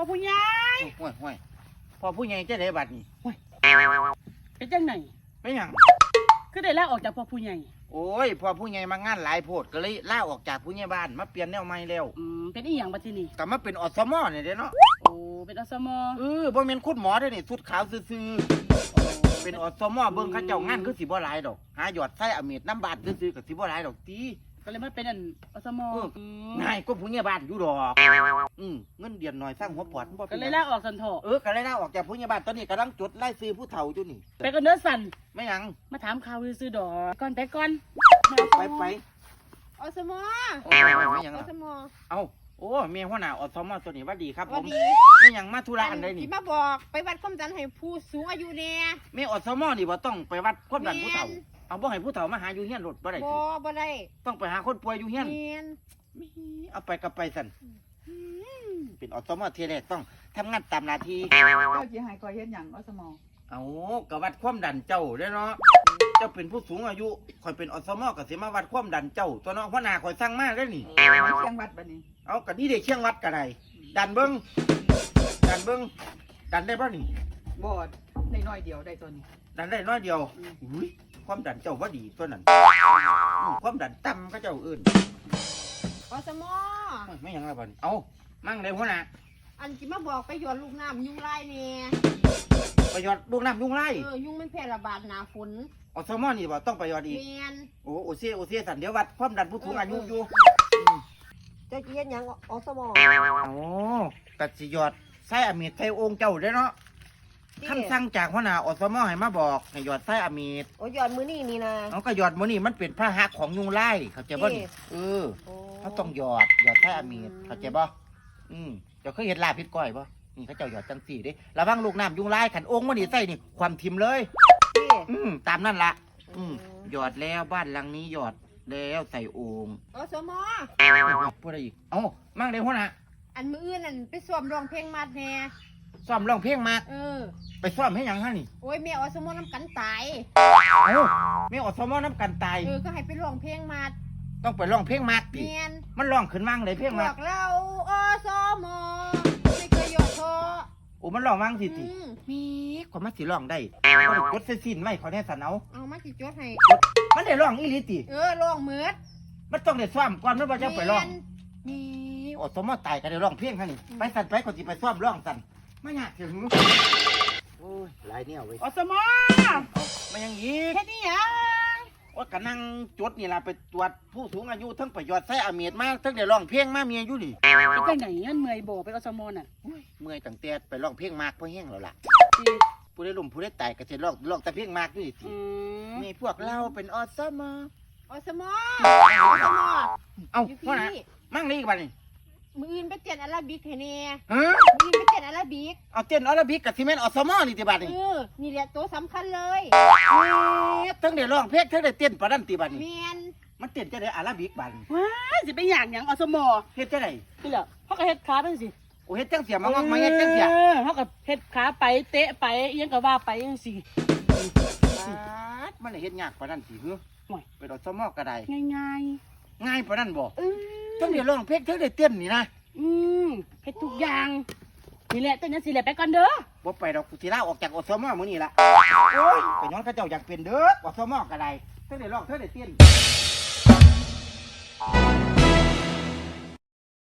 พ่อผู้ใหญ่ห่วยห่วยพอผู้ใหญ่จะได้บัตรนี่เป็นจังไหนไม่หยังคือได้ลาออกจากพ่อผู้ใหญ่โอ้ยพอผู้ใหญ่มางานหลายโพดก็เลยล่าออกจากผู้ใหญ่บ้านมาเปลี่ยนแนวใหม่แล้วอืมเป็นอีหยังบัดทีนี้กลับมาเป็นอสมอเนี่ยเด้เนาะโอ้เป็นอสมเออบ่แม่นคุณหมอเด้อนี่สุดขาวซื่อๆเป็นอสมอเบิ่งเขาเจ้างานคือสิบ่หลายดอกหาหยอดไส้อเมดน้ำบาดซื่อๆก็สิบ่หลายดอกตีก็ เลยมาเป็นอันอสมเออมง่ายก็ผู้ใหญ่บ้านอยู่ดอกอืมเงินเดือนน้อยสร้างหัวปอดบ่ก็เป็นหเลยัยงลาออกสันเถาะเออก็เลยล่าออกจากผู้ใหญ่บ้านตอนนี้กำลังจดรายชื่อผู้เฒ่าอยู่นี่ไปกันเนื้อสันไม่หยังมาถามข่าวซื้อๆดอกก่อนไปก่อนไปไปอสมอโอ้ยไม่หยังอล่ะสมอเอ้าโอ้เมียหัวหน้าอสมตัวนี้ว่าดีครับสผวัสมดีไม่หยังมาธุระอันใดนี่ที่มาบอกไปวัดความดันให้ผู้สูงอายุแน่แม่อสมนี่บ่ต้องไปวัดความดันผู้เฒ่าแม่น เอาบ่ให้ผู้เฒ่ามาหาอยู่เฮียนรถบ่ได้บ่สิบ่ได้ต้องไปหาคนป่วยอยู่เฮียน เมียนมีเอาไปกับไปสั่นเป็นอสมเทแรกต้องทำงานตามหน้าที่ เจ้าจีหายก่อยเฮ็ดหยังอสมอเอากวัดความดันเจ้าเด้อเนาะ เจ้าเป็นผู้สูงอายุข่อยเป็นอสมก็สิมาวัดความดันเจ้า ตัวเนาะหัวหน้าข่อยสั่งมาเด้อนี่มาเชียงวัดบัดนี้เอาก็นี่ได้เชียงวัดก็ได้ดันเบิ่งดันเบิ่งดันได้บ่นี่ บอดได้น้อยเดียวได้ตัวนี้ ดันได้น้อยเดียว อุ้ย ความดันเจ้าว่าดีตัวนั้นอืมความดันต่ำก็เจ้าอื่นอสมอโอ้ยไม่หยังละบัดนเอามั่งเลยหัวหน้าอันที่มาบอกไปหยอดลูกน้ำยุงไล่แน่ประหยอดลูกน้ำยุงไล่เออยุงมันแพร่ระบาดหนาฝนอสมอนี่บ่ต้องประหยอดอีก เมียนโอ้โอเซโอเซสันเดี๋ยววัดความดันผู้สูงอายุอยู่เจ้าเฮ็ดหยังอสมอโอ้กัดสิหยอดไส้อเมดไส้องค์เจ้าเด้อเนาะ คำสั่งจากหัวหน้าอสมอให้มาบอกให้หยอดไส้อเมดโอ้ยอดมือนี่นี่นะ เอาก็หยอดมื้อนี้มันเป็นพระหักของยุงไล่เข้าใจบ่นี่เออเขาต้องหยอดหยอดไส้อเมดเข้าใจบ่อืมเจ้าเคยเห็นลาบพิษก้อยบ่นี่เขาเจ้าหยอดจังสี่เด้ระวังลูกน้ำยุงไล่ขันองค์มันนี่ใส่นี่ความทิมเลยพี่อืมตามนั่นละอืมหยอดแล้วบ้านหลังนี้หยอดแล้วใส่โองค์อสมอพูดอะไรอีกเอ้ามั่งเลยหัวหน้าอันมืออื่นนั่นไปซ้อมร้องเพลงมัดแน่ซ้อมร้องเพลงมากเออ ไปซ้อมให้หยังฮะนี่โอ้ยแม่อสมอน้ำกันตาย เอ้าไม่อดสมอน้ำกันตาย เออ ก็ให้ไปร้องเพลงมัดต้องไปร้องเพลงมากดิเมียนมันร้องขึ้นว่างเลยเพลงบมาอกเราอสมไม่เคยหยอดท้อโอ้มันร้องว่างสิติอืมมีความมาสิร้องได้ก็ได้กดเส้นสิ้นไว้ขอแน่สันเอาเอามาจิจดให้ มันได้ร้องอีหลีติ เออร้องเหมือดมันต้องได้ซ้อมก่อนมันว่าจะไปร้องเมียนมีอดสมอตายก็ได้ร้องเพลงฮะนี่ ไปสั่นไปคนสิไปซ้อมร้องสั่นไม่ยากถึง โอ้ยหลายเนี่ยเว้ยอสมมายังอีกเฮ็ดอีหยังว่ากะนั่งจดนี่ล่ะไปตรวจผู้สูงอายุทั้งประโยชน์ใส่อาเมียดมาทั้งได้ร้องเพลงมาเมียอยู่ดิเป็นจังไหนอันเมื่อยโบเป็นอสมน่ะเมื่อยตั้งแต่ไปร้องเพลงมากเพราะแห้งแล้วล่ะสิผู้ได้ลมผู้ได้ตายก็จะร้องร้องแต่เพลงมากอยู่ดิอืมมีพวกเราเป็นอสมออสมออสมอเอ้าอยู่ว่านะพี่มั่งนี่อีกบัดนี่ มืออื่นไปเต้นอาราบิกให้แน่ฮะมืออื่นไปเต้นอาราบิกเอาเต้นออลบิกกับซีเมนต์อสมอนี่ติบัดเอนี่อนี่แหละตัวสำคัญเลยทั้งได้ร้องเพลงทั้งได้เต้นประดันติบัดนี่เมียนมันเต้นจะได้อาราบิกบัดนี่ว้ายสิเป็นหยังหยังอสมเฮ็ดจะได้นี่แหละเขาก็เฮ็ดขาเป็นสิโอ้เฮ็ดจังเสียมางอกมาเฮ็ดจังเสียออเขาก็เฮ็ดขาไปเตะไปอิหยังก็ว่าไปจังซี่มันได้เฮ็ดยากประดันติเฮ้อห่วยไปดอกสมอก็ได้ง่ายง่ายประดันบ่ๆเออ ต้องได้ร้องเพลงทั้งได้เต้นนี่นะอืมเฮ็ดทุกอย่างนี่แหละตัวนี้สิแหละไปก่อนเด้อบ่ไปดอกกูสิลาออกจากอสมอมื้อนี้ละโอ้ยไปย้อนเขาเจ้าอยากเป็นเด้ออสมอก็ได้ทั้งได้ร้องทั้งได้เต้น